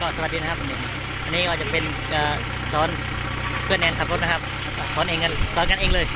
ก็สวัสดีนะครับวันนี้อันนี้ก็จะเป็นสอนเพื่อนแอนขับรถนะครับสอนเองกันสอนกันเองเลย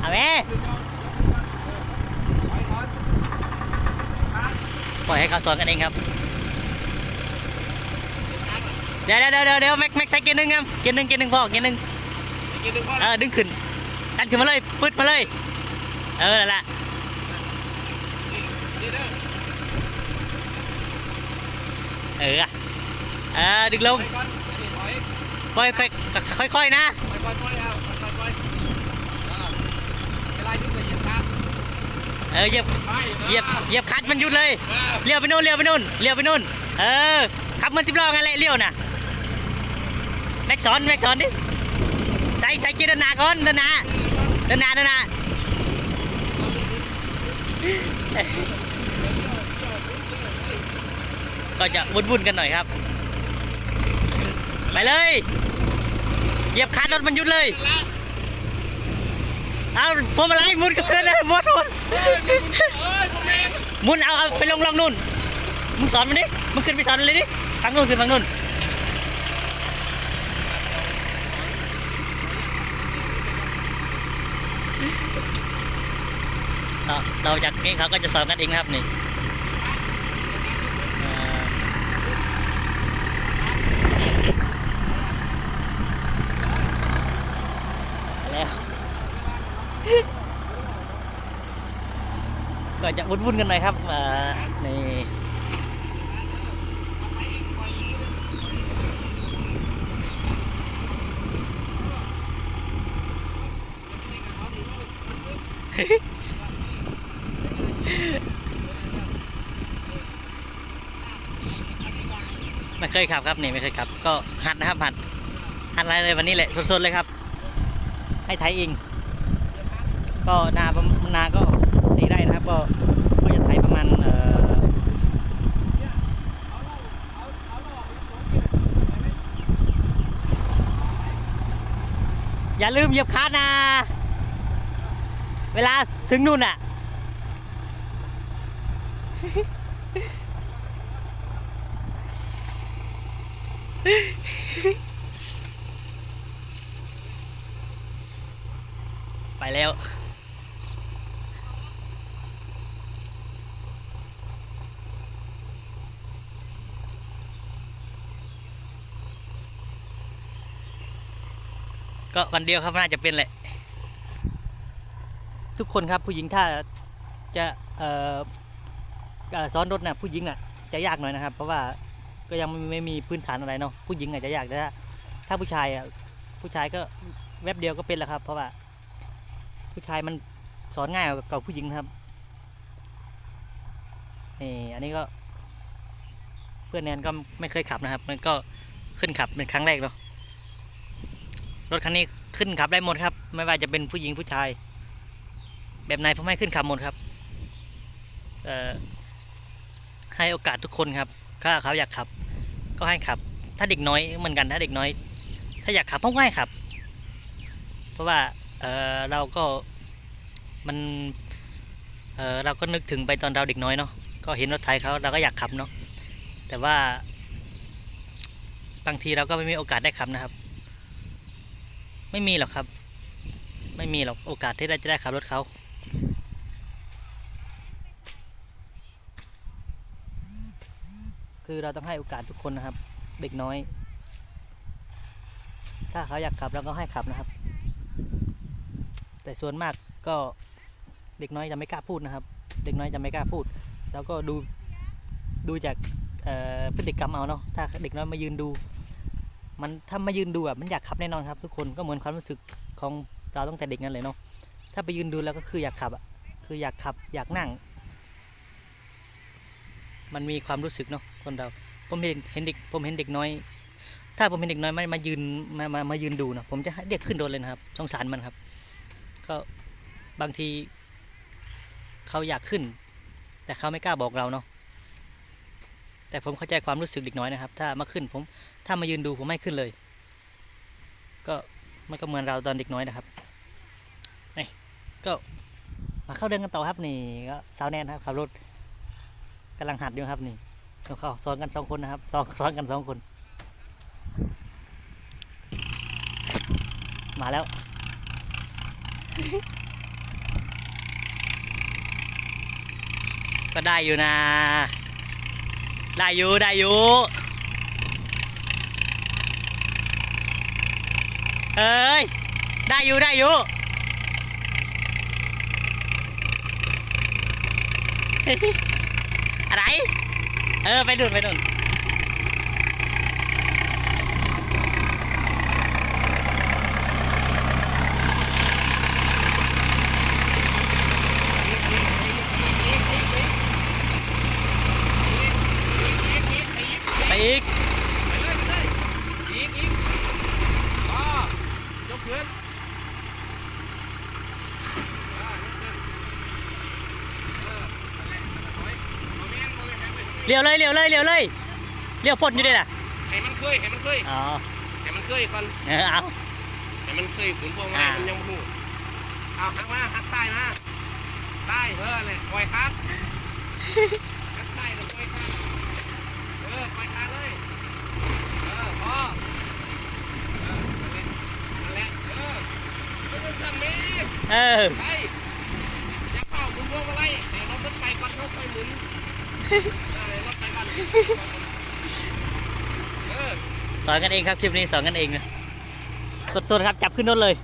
เอาแม่ปล่อยให้เขาสอนกันเองครับเดี๋ยวเดี๋ยวเดี๋ยวเดี๋ยวแม็กแม็กใส่กียร์หนึ่งครับกียร์หนึ่งกียร์หนึ่งพอกินหนึ่งเออดึงขึ้นดันขึ้นมาเลยปึ๊ดมาเลย เออนั่นแหละ เอออเออดึงลงไปก่อยค่อยค่อยค่อยค่อยๆนะเออเหยียบเหยียบเหยียบคัดมันหยุดเลยเลี้ยวไปนู่นเลี้ยวไปนู่นเลี้ยวไปนู่นเออขับมันสิบล้อไงแหละเลี้ยวน่ะแม็กสอนแม็กสอนดิใส่ใส่เกียร์เดินหน้าก่อนเดินหน้าเดินหน้าเดินหน้า ก็จะวุ่นๆกันหน่อยครับ ไปเลยเหยียบคลัดรถมันหยุดเลยเอาพวงมาลัยหมุนก็เกินเลยหมุนหมุนเอ้ยผมเองหมุนเอาเอาไปลงลองนู่นมึงสอนมันดิมึงขึ้นไปสอนมันเลยดิทางนู่นขึ้นทางนู่นเราเราจากนี้เขาก็จะสอนกันเองนะครับนี่เอ่อแล้ว ก็จะวุ่นๆกันหน่อยครับอ่อนี่ไม่เคยขับครับนี่ไม่เคยขับ ก็หัดนะครับหัดหัดอะไรเลยวันนี้แหละสดๆเลยครับ ให้ไทยเองก็นาประมาณนาก็สี่ไร่นะครับ ก็ก็จะไถประมาณเอ่อ อย่าลืมเหยียบคลัดนะ เวลาถึงนู่นอะ ไปแล้ว ก็วันเดียวครับน่าจะเป็นแหละ ทุกคนครับผู้หญิงถ้าจะเอ่อเอ่อซ้อนรถนะผู้หญิงน่ะจะยากหน่อยนะครับ เพราะว่าก็ยังไม่มีพื้นฐานอะไรเนาะผู้หญิงอาจจะยากแต่ถ้าผู้ชายอะผู้ชายก็แวบเดียวก็เป็นแล้วครับ เพราะว่า ผู้ชายมันสอนง่ายกว่าผู้หญิงครับนี่อันนี้ก็เพื่อนแนนก็ไม่เคยขับนะครับ มันก็ขึ้นขับเป็นครั้งแรกเนาะ รถคันนี้ขึ้นขับได้หมดครับ ไม่ว่าจะเป็นผู้หญิงผู้ชาย แบบไหนผมให้ขึ้นขับหมดครับให้โอกาสทุกคนครับ ถ้าเขาอยากขับ ก็ให้ขับ ถ้าเด็กน้อยเหมือนกันถ้าเด็กน้อย ถ้าอยากขับผมก็ให้ขับ เพราะว่าเเราก็มันเเราก็นึกถึงไปตอนเราเด็กน้อยเนาะก็เห็นรถไทยเขาเราก็อยากขับเนาะแต่ว่าบางทีเราก็ไม่มีโอกาสได้ขับนะครับ ไม่มีหรอกครับ ไม่มีหรอกโอกาสที่เราจะได้ขับรถเขาคือเราต้องให้โอกาสทุกคนนะครับ เด็กน้อย ถ้าเขาอยากขับเราก็ให้ขับนะครับ แต่ส่วนมากก็เด็กน้อยจะไม่กล้าพูดนะครับ เด็กน้อยจะไม่กล้าพูด แล้วก็ดูดูจากเอ่อพฤติกรรมเอาเนาะถ้าเด็กน้อยมายืนดู มันถ้ามายืนดูแบบมันอยากขับแน่นอนครับ ทุกคนก็เหมือนความรู้สึกของเราตั้งแต่เด็กนั่นเลยเนาะถ้าไปยืนดูแล้วก็คืออยากขับอะคืออยากขับอยากนั่ง มันมีความรู้สึกเนาะคนเราผมเห็นเห็นเด็กผมเห็นเด็กน้อย ถ้าผมเห็นเด็กน้อยมามายืนมามามายืนดูนะผมจะเรียกขึ้นโดนเลยนะครับสงสารมันครับ ก็บางทีเขาอยากขึ้น แต่เขาไม่กล้าบอกเราเนาะ แต่ผมเข้าใจความรู้สึกเด็กน้อยนะครับ ถ้ามาขึ้นผมถ้ามายืนดูผมไม่ขึ้นเลย ก็มันก็เหมือนเราตอนเด็กน้อยนะครับนี่ก็มาเข้าเรื่องกันต่อครับนี่ก็สาวแนนครับขับรถกำลังหัดอยู่ครับนี่เราเข้าซ้อนกันสองคนนะครับซ้อนซ้อนกันสองคน มาแล้วก็ได้อยู่นะ ได้อยู่ได้อยู่เอ้ยได้อยู่ได้อยู่อะไร เออ ไปดุนไปดุนไป อีกเลยไปเลยอีกอีกอ๋อยกขึ้นอ่ายกเออนั่นแหละถอยโมเมนต์โมเมนต์ให้มันเลี้ยวเลยเลี้ยวเลยเลี้ยวเลยเลี้ยวพ่นอยู่ด้วยล่ะให้มันเคยให้มันเคยอ๋อให้มันเคยก่อนเออเอาให้มันเคยขุนพวงมาลัยมันยังไม่รู้เอาหักมาหักซ้มาซ้ายเออเลยปล่อยคัดหักซ้ายแล้วปล่อยคัดเออปล่อยคัดเลย เออพอเออนั่นแหละนั่นแหละเออไม่ต้องสั่งเมฆ เออไปอยังเป่าหมุนพวงมาลัยเดี๋ยวเราต้องไปก่อนเราไปหมุนเออเดี๋ยวเราไปก่อนเออสอนกันเองครับคลิปนี้สอนกันเองนะสดๆครับจับขึ้นรถเลย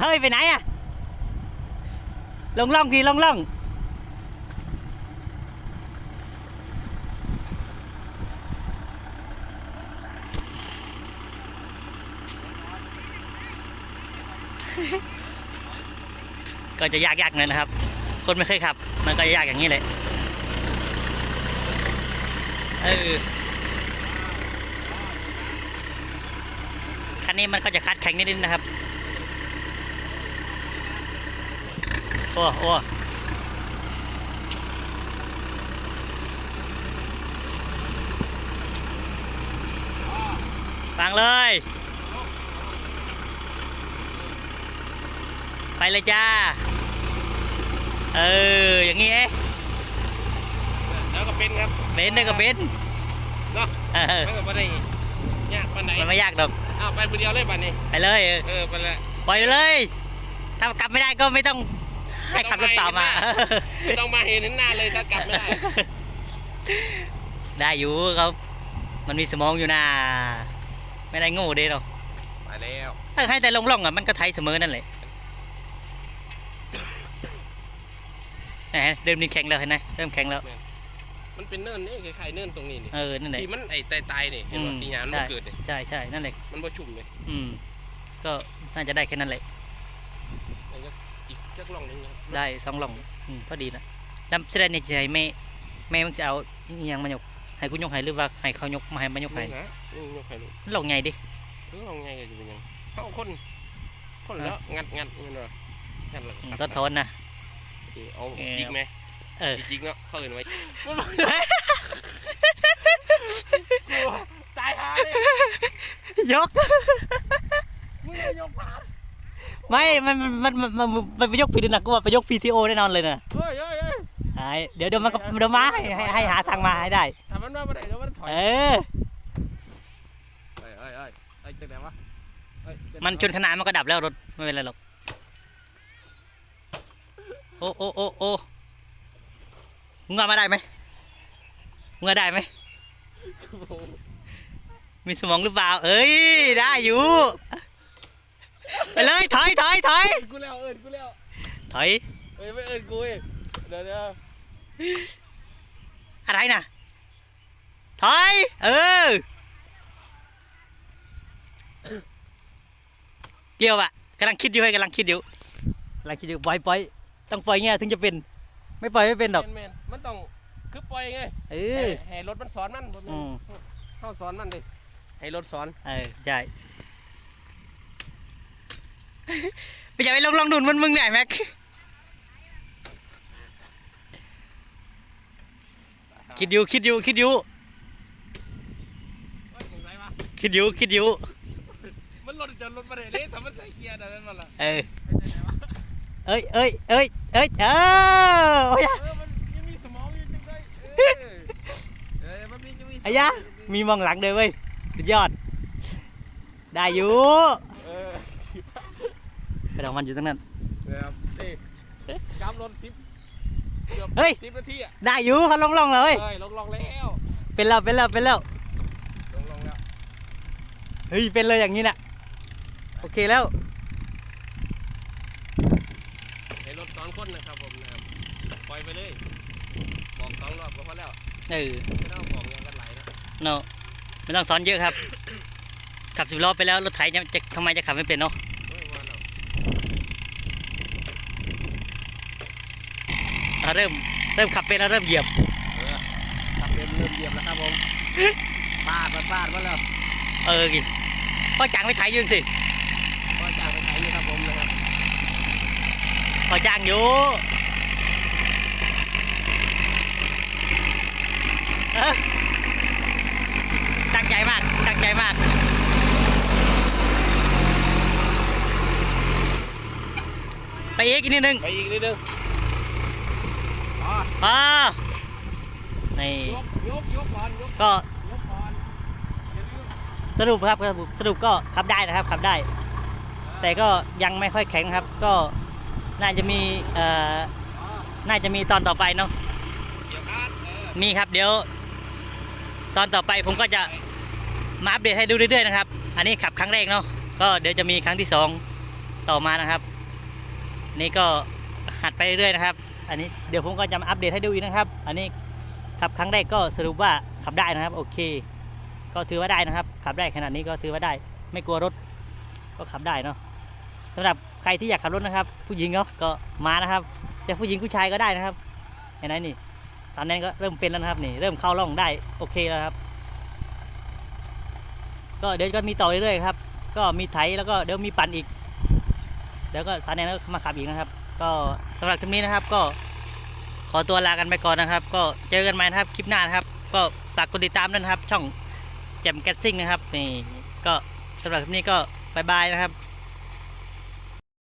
เฮ้ยไปไหนอะ ลงล่องทีลงล่องก็จะยากๆหน่อยนะครับ คนไม่เคยขับ มันก็จะยากอย่างนี้เลยเออคันนี้มันก็จะคัดแข็งนิดนึงนะครับ โอ้โอ้ฟังเลย ไปเลยจ้า เออ อย่างงี้เอ๊ะแล้วก็เป็นครับเบนได้ก็เบนเนาะเออไม่ก็ไม่ได้ยากปานไหนมันไม่ยากดอกอ้าวไปคนเดียวเลยบัดนี้ ไปเลยเออเออ ไปเลย ปล่อยเลย ถ้ากลับไม่ได้ก็ไม่ต้อง ให้ขับรถตามมา ไม่ต้องมาเห็นหน้าเลยถ้ากลับไม่ได้ ได้อยู่เขามันมีสมองอยู่นะไม่ได้โง่เด้หรอกไปแล้วถ้าให้แต่ลงล่องอะมันก็ไทยเสมอนั่นแหละไหนเริ่มนี่แข็งแล้วเห็นไหมเริ่มแข็งแล้ว มันเป็นเนินนี่คล้ายๆเนินตรงนี้นี่เออนั่นแหละที่มันไอ้ตายๆนี่เห็นว่าอืมที่หยานมันใช่เกิดนี่ใช่ใช่นั่นแหละมันบ่ชุ่มเลยอืมก็น่าจะได้แค่นั้นแหละแล้วก็ อีกจักล่องหนึงครับได้สองหล่องอืมพอดีนะดำแสดงในใจแม่แม่มึงจะเอาอิหยังมายกให้กูยกให้หรือว่าให้เขายกมาให้มายกให้นี่นะนี่ยกไข่ลูกหล่องใหญ่ดิ เออเอาไงก็จะเป็นหยังเขาคน คนแล้วงัดงัดมันเหรองัดแล้วอืมตัดต้นทนนะนี่เอาเออ จิกไหมเออ จิกเนาะเขาเห็นไว้กลัวตายหาเลยยก มึงจะยกผ่าน ไม่มันมัน มัน มัน มันมันไปยกผิดนะกูว่าไปยก PTO แน่นอนเลยนะเฮ้ยเฮ้ยเฮ้ยไอ้เดี๋ยวเดี๋ยวมันก็เดี๋ยวมาให้ให้ให้หาทางมาให้ได้ถ้ามันมาบ่ได้เดี๋ยวมันถอยเออ เฮ้ยเฮ้ยเฮ้ยเฮ้ยจังไหนวะเฮ้ยจังไหวะมันชนขนาดมันก็ดับแล้วรถไม่เป็นไรหรอก โอ้โอ้โอ้โอ้มึงเอามาได้ไหมมึงเอาได้ไหม มีสมองหรือเปล่า เอ้ย ได้อยู่ ไปเลยถอยถอยถอยเอิ้นกูแล้วเอิญกูแล้วถอยเอ้ยไม่เอิญกูเองเดี๋ยวเดี๋ยวอะไรนะถอยเออเกี่ยวอะกำลังคิดอยู่ให้กำลังคิดอยู่กำลังคิดอยู่ปล่อยปล่อยต้องปล่อยเงี้ยถึงจะเป็น ไม่ปล่อยไม่เป็นดอกแมนแมนมันต้องคือปล่อยไงเอให้อให้รถมันสอนมันบ่แม่นอืม เข้าสอนมันดิให้รถสอน เออใช่ ไปอย่าไปลองลองดุนมันมึงไหนอยแม็กคิดอยู่คิดอยู่คิดอยู่คิดอยู่คิดอยู่มันรถจะรถมาได้เลยทำมันใส่เกียร์แต่นั้นมาละเออเอ้ยเอ้ยเอ้ยเอ้ยเออโอ้ยเออมันยังมีสมองอยู่จังไดเออเออมันมีจะมีสมงไอ้ยะมีมองหลังเลยเว้ยสุดยอด ได้อยู่เออ ไปดอกมันอยู่ตรงนั้นครับนี่กำรถสิบเกือบเฮ้ย สิบนาทีอะได้อยู่เขาลงลงๆเลยเฮ้ยลงลงแล้วเป็นแล้วเป็นแล้วเป็นแล้วลงลงแล้วเฮ้ยเป็นเลยอย่างนี้น่ะโอเคแล้วในรถสองคนนะครับผมนะครับปล่อยไปเลยบอกสองรอบก็พอแล้วเออไม่ต้องบอกยังกันไหลนะเนาะไม่ต้องสอนเยอะครับ ขับสิบล้อไปแล้วรถไถจะจะทำไมจะขับไม่เป็นเนาะ เฮ้ยว่าแล้ว อะเริ่มเริ่มขับเป็นแล้วเริ่มเหยียบขับเริ่มเริ่มเหยียบแล้วครับผมปาดมาปาดมาแล้วเออกิพ่อจ้างไปไถอยืนสิก็จ่ายไปไถนี่ครับผมนะครับพ่อจ้างอยู่เออตั้งใจมากตั้งใจมากไปอีกอีกนิดนึงไปอีกนิดนึง อ่านี่ก็สรุปครับสรุปก็ขับได้นะครับขับได้ แต่ก็ยังไม่ค่อยแข็งครับ ก็น่าจะมีเอ่อน่าจะมีตอนต่อไปเนาะมีครับเดี๋ยว ตอนต่อไปผมก็จะมาอัปเดตให้ดูเรื่อยๆนะครับ อันนี้ขับครั้งแรกเนาะก็เดี๋ยวจะมีครั้งที่สองต่อมานะครับ นี่ก็หัดไปเรื่อยๆนะครับ อันนี้เดี๋ยวผมก็จะมาอัปเดตให้ดูอีกนะครับ อันนี้ขับครั้งแรกก็สรุปว่าขับได้นะครับ โอเค ก็ถือว่าได้นะครับ ขับได้ขนาดนี้ก็ถือว่าได้ ไม่กลัวรถ ก็ขับได้เนาะสำหรับใครที่อยากขับรถนะครับ ผู้หญิงเนาะก็มานะครับจะผู้หญิงผู้ชายก็ได้นะครับเห็นไหมนี่สามแนนก็เริ่มเป็นแล้วนะครับนี่เริ่มเข้าร่องได้โอเคแล้วครับ ก็เดี๋ยวก็มีต่อเรื่อยๆครับ ก็มีไถแล้วก็เดี๋ยวมีปั่นอีกเดี๋ยวก็สามแนนก็มาขับอีกนะครับ ก็สำหรับคลิปนี้นะครับก็ขอตัวลากันไปก่อนนะครับ ก็เจอกันใหม่นะครับคลิปหน้านะครับ ก็ฝากกดติดตามด้วยนะครับ ช่องแจมแกสซิ่งนะครับนี่ก็สำหรับคลิปนี้ก็บายบายนะครับ